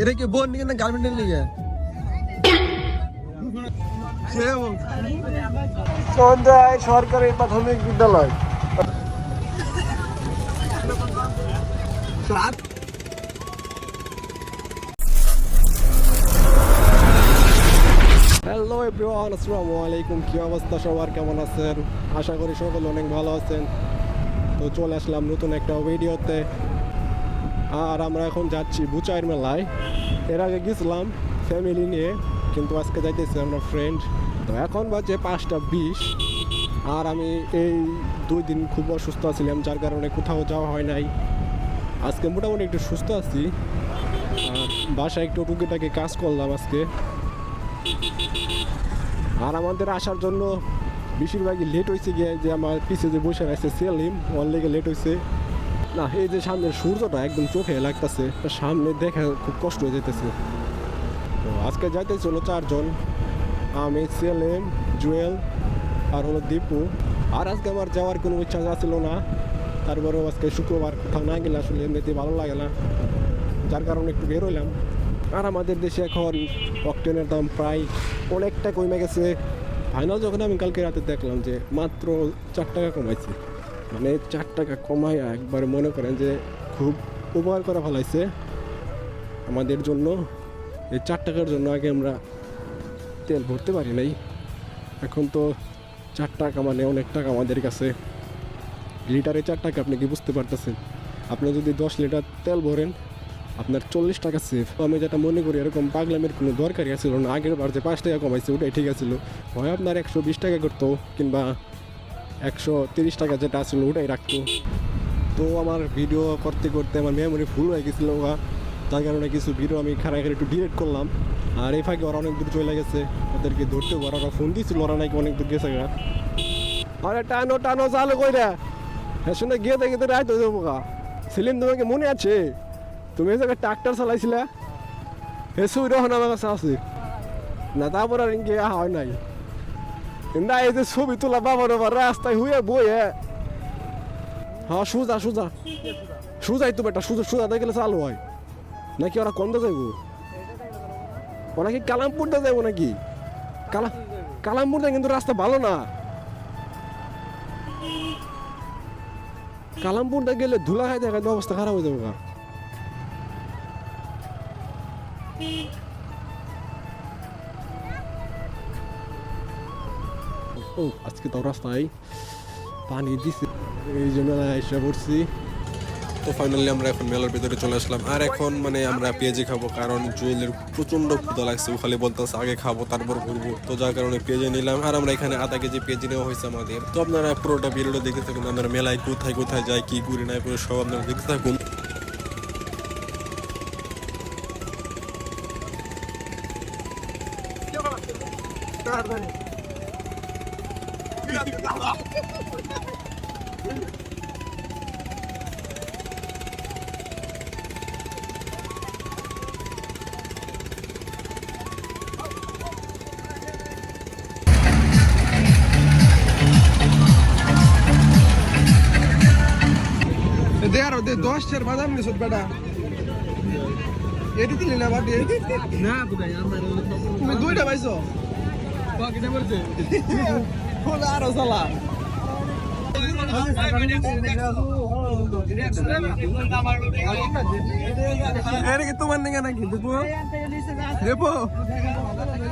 এটা কি বোন নিয়ে না গার্মেন্টের লিগে সন্ধ্যায় সরকারি প্রাথমিক বিদ্যালয়। হ্যালো এভরিওয়ান আসসালামু আলাইকুম। কি অবস্থা সবার? কেমন আছেন? আশা করি সকলে অনেক ভালো আছেন। তো চলে আসলাম নতুন একটা ভিডিওতে আর আমরা এখন যাচ্ছি বুচাইর মেলায়। এর আগে গেছিলাম ফ্যামিলি নিয়ে, কিন্তু আজকে যাইতেছি আমরা ফ্রেন্ড তো এখন বাজে পাঁচটা বিশ, আর আমি এই দুই দিন খুব অসুস্থ আছিলাম যার কারণে কোথাও যাওয়া হয় নাই। আজকে মোটামুটি একটু সুস্থ আছি। বাসায় একটু টুকিটাকি কাজ করলাম আজকে। আর আমাদের আসার জন্য বেশিরভাগই লেট হয়েছে গিয়ে, যে আমার পিছে যে বসে আছে সেলিম, ওর লেট হয়েছে না, এই যে সামনের সূর্যটা একদম চোখে লাগতেছে সামনে দেখে খুব কষ্ট হয়ে যেতেছে তো আজকে যাইতে হলো চারজন, আমি, সেলিম, জুয়েল আর হলো দীপু। আর আজকে আমার যাওয়ার কোনো ইচ্ছা ছিল না। তারপরেও আজকে শুক্রবার কোথাও না গেলে আসলে এমনিতে ভালো লাগে না। যার কারণে একটু বের হইলাম। আর আমাদের দেশে এখন অকটেনের দাম প্রায় অনেকটা কমে গেছে। ফাইনাল যখন আমি কালকে রাতে দেখলাম যে মাত্র চার টাকা কমাইছে। মানে চার টাকা কমায়, একবার মনে করেন যে খুব উপকার করা ফেলাইছে আমাদের জন্য, এই চার টাকার জন্য আগে আমরা তেল ভরতে পারি নাই। এখন তো চার টাকা মানে অনেক টাকা আমাদের কাছে। লিটারে চার টাকা, আপনি কি বুঝতে পারতেছেন? আপনি যদি দশ লিটার তেল ভরেন, আপনার চল্লিশ টাকা সেফ আমি যেটা মনে করি, এরকম পাগলামের কোনো দরকারই ছিল না। আগের বার যে পাঁচ টাকা কমাইছে, ওটাই ঠিক আছিল। হয় আপনার একশো বিশ টাকা করতো, কিংবা একশো তিরিশ টাকা যেটা ছিল ওটাই রাখতো। তো আমার ভিডিও করতে করতে আমার মেমোরি ফুল হয়ে গেছিল ওরা তার কারণে কিছু ভিডিও আমি খারাপ একটু ডিলিট করলাম। আর এই ফাঁকে ওরা অনেক দূর চলে গেছে। ওদেরকে ধরতে ওরা ওরা ফোন দিয়েছিল, ওরা নাকি অনেক দূর গেছে আরে টানো টানো, চালু কইরা। হ্যাঁ শুনে গিয়ে দেখে তো হয়ে যাব গা। সেলিম, তোমাকে মনে আছে? তুমি জায়গায় ট্রাক্টর চালাইছিলা? হে সুইর হন আমার কাছে আছে। না, তারপর আর ইনকে হয় নাই। না এই যে ছবি তোলা বাবার রাস্তায় হুয়ে বয়ে হ্যাঁ সুজা সুজা। সুজাই তো বেটা, সুজা সুজা দেখলে চালু হয়। নাকি ওরা কন্দা যাইব? ওরা কি কালামপুরটা যাইব নাকি? কালা, কালামপুরটা কিন্তু রাস্তা ভালো না। কালামপুরটা গেলে ধুলা খাই দেখা অবস্থা খারাপ হয়ে যাবে ও আজকে তো রাস্তায় পানি দিছে। এই জন্য এসে পড়ছি। তো ফাইনালি আমরা এখন মেলার ভিতরে চলে আসলাম। আর এখন মানে আমরা পেঁয়াজি খাব কারণ জুয়েলের প্রচণ্ড ক্ষুদা লাগছে। ও খালি বলতেছে আগে খাব তারপর ঘুরবো। তো যার কারণে পেঁয়াজি নিলাম। আর আমরা এখানে আধা কেজি পেঁয়াজি নেওয়া হয়েছে আমাদের। তো আপনারা পুরোটা ভিডিওটা দেখতে থাকুন আমরা মেলায় কোথায় কোথায় যাই কি ঘুরি না পুরো সব আপনারা দেখতে থাকুন। দে আর দে দশ চের বাদাম নিছত বেটা এটি দিলি না বাটি না বুঝাই আমার তুমি দুইটা পাইছো বাকিটা বলছে খোলা আরও চালা এর কি তোমার নিকে নাকি দেবো দেবো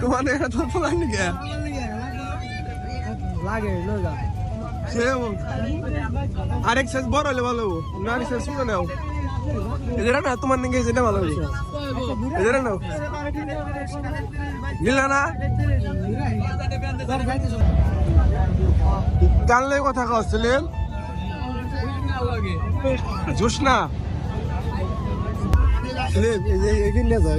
তোমার নিকে তো তোমার নিকে লাগে লগা আরেক সাইজ বড় হলে ভালো না সাইজ ছোট নাও এদের না তোমার নিকে যেটা ভালো হবে এদের নাও নিলা না জানলে কথা কচ্ছিলেন জোস না সেলিম, এগিয়ে নিয়ে যাও,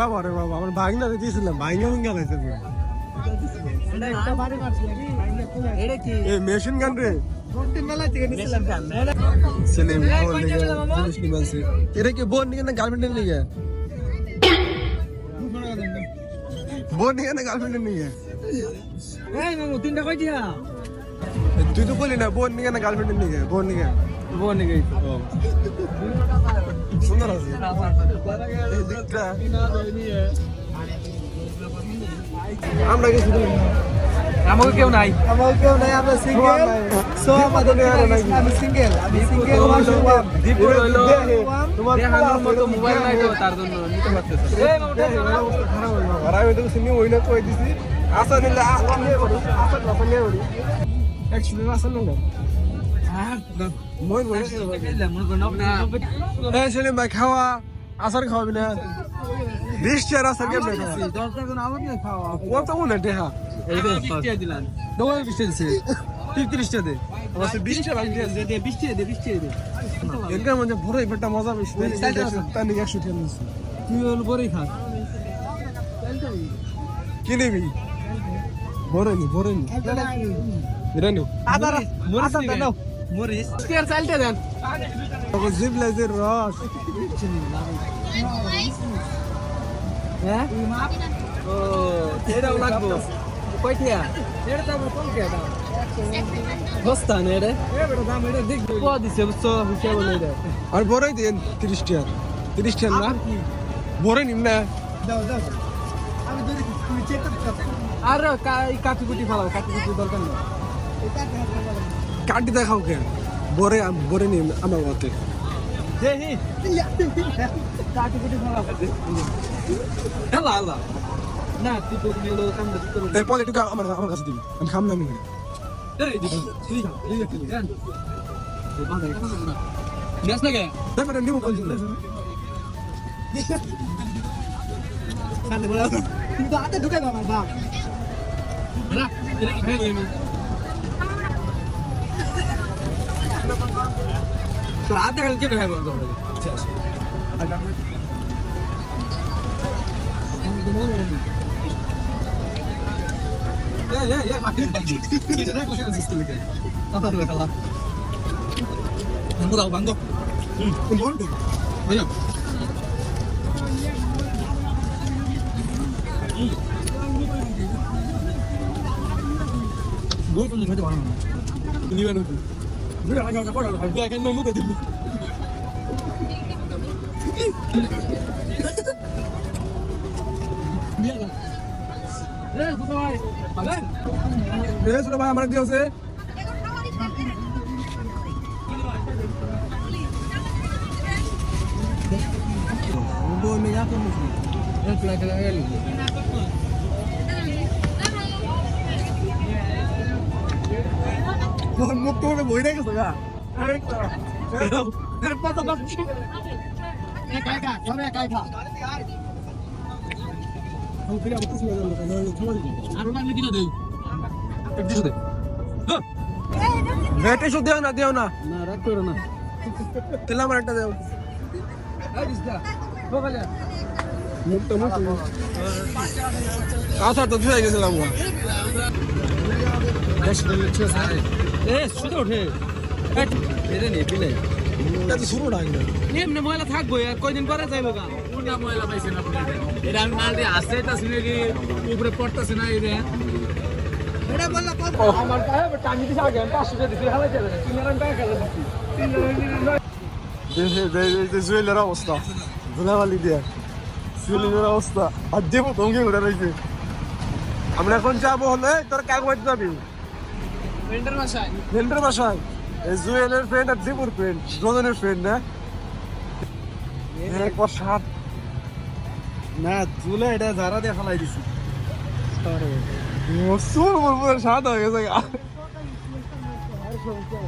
বাবা রে বাবা আমার ভাগনা দিয়েছিলাম ভাইঙ্গা ভাঙ্গা লাইছে মেশিন গান রে। সেলিম ওর লেগে জিনিস কি বলছে এটা কি বোন নিয়ে না গার্লফ্রেন্ডের নিয়ে বোন নিয়ে না গার্লফ্রেন্ডের নিয়ে এই মামু তিনটা কই দিয়া তুই তো বলি না বোন নিকে না গার্লফ্রেন্ডের নিকে বোন নিকে বোন নাকি সুন্দর আছে এই দিকটা আমরা কিছু বলি না। আমাকে কেউ নাই। আমার কেউ নাই আমরা সিঙ্গেল সো আমাদের আমি সিঙ্গেল আমি সিঙ্গেল দীপুর হইল তোমার দেখানোর মতো মোবাইল নাই তো তার জন্য নিতে পারতেছে এই মামু আর আমি তো সিনে ওই না কই দিছি? আসা নিলে আসা নিয়ে বলি আসা আসা নিয়ে বলি একচুয়ালি আসা নিলে। মই মই এই ছেলে ভাই খাওয়া আসার খাওয়াবি না। বিশ চেয়ার আসার কেমন দরকার কোন আমার না খাওয়া কত মনে টেহা এই যে 20 টাকা দিলাম ডবল বিশ টাকা দিছে তিরিশ টাকা দে আমার সে বিশ টাকা বাকি আছে দে 20 টাকা দে 20 টাকা দে এনকার মধ্যে ভরে এবারটা মজা বেশি তার নিয়ে একশো টাকা নিচ্ছি তুই হল বড়ই খাস কি নিবি ভরে নি ভরে নি এটা নি আদার মরিস দাও মরিস স্টিয়ার চালতে দেন তখন রস হ্যাঁ? ও এটাও লাগবো। কয়টিয়া এটা দাম কম কে দাম বস্তা নে রে দাম এটা। দেখ দিছে বুঝছ আর ভরে দিন তিরিশ টাকা তিরিশ টাকা না ভরে নিম না। দাও দাও। আমি ধরে তুমি চেক করতে আর কাটি কুটি ফালাও কাটি কুটি দরকার নেই। কাটি দেখাও কেন? ভরে ভরে নিম আমার মতে দেহি পলে টুকা আমার আমার কাছে দিবি আমি খাম না আমি এই দিদি তুই খা এই দিদি দেন বাবা না 달라고 했어. 예, 예, 예, 맞아요. 기존에 보시는 시스템인데. 나도 그래, 달라. 망고다, 망고. 응, 그럼 뭘 줘? 아니야. 뭘 줬는지 하지 마라. 니가 는 그래, 아니, 아니, 빨리, 빨리. 야, 걔 너무 대들. ভাই আমার কি. Eh, kelak. মুখ তো বই রেখে গা ভেটে শুধু দেও না দেও না না রাগ করো না তেলে আমার একটা দেও এই দিসটা বাবা মুখটা মুখ কাঁচা তো ধুয়ে গেছিলাম গো। এ শুধু ওঠে এটা নেই পিলে তো শুরু না। এমনি ময়লা থাকব আর কয়দিন পরে যাইবো গা? কোনটা ময়লা পাইছেন আপনি? এটা আমি মাল দিয়ে আসতে তাছি নাকি উপরে পড়তেছে না এটা এটা বললা কত? আমার কাছে টাঙ্গি দিছে আগে আমি পাঁচশো টাকা দিছি হালাই যাবে তিন হাজার টাকা খেলে দিচ্ছি দেখে দেখে জুয়েলের অবস্থা ধুলাবালি দিয়ে। জুয়েলের অবস্থা আর দেবো ভঙ্গি উঠে রয়েছে আমরা এখন যাব হলে তোর কাগজ যাবি? প্রিন্টার বাসায়? বাসায়? জুয়েলের ফ্রেন্ড আর দেবুর ফ্রেন্ড রোজনের ফ্রেন্ড না? একবার সাত না চুলে এটা যারা দিয়ে ফেলাই দিছি। মসুর মরমুর সাত হয়ে গেছে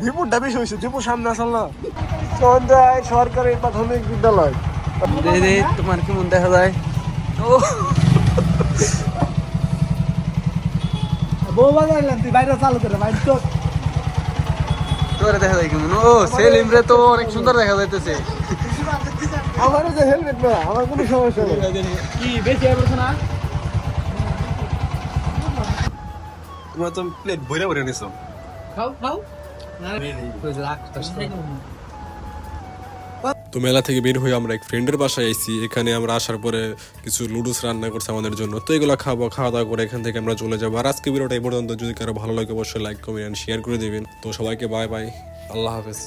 দীপুরটা বেশি হয়েছে দীপুর সামনে আসল না? সন্ধ্যায় সরকারি প্রাথমিক বিদ্যালয়। তোমার কেমন দেখা যায়? ও। বউ তুই বাইরে চালু করে বাইরে তোরে দেখা যায় কেমন ও সেলিম রে তো অনেক সুন্দর দেখা যাইতেছে। আমারও যে হেলমেট না আমার কোনো সমস্যা নেই। কি বেশি আইবছ না? তোমার তো প্লেট ভরে ভরে নিছো। খাও খাও। কইছে রাখ তো তো মেলা থেকে বের হয়ে আমরা এক ফ্রেন্ডের বাসায় আইছি। এখানে আমরা আসার পরে কিছু লুডুস রান্না করছে আমাদের জন্য। তো এগুলো খাব খাওয়া দাওয়া করে এখান থেকে আমরা চলে যাব। আর আজকে ভিডিওটা এই পর্যন্ত। যদি কারও ভালো লাগে অবশ্যই লাইক কমেন্ট শেয়ার করে দেবেন। তো সবাইকে বাই বাই আল্লাহ হাফেজ।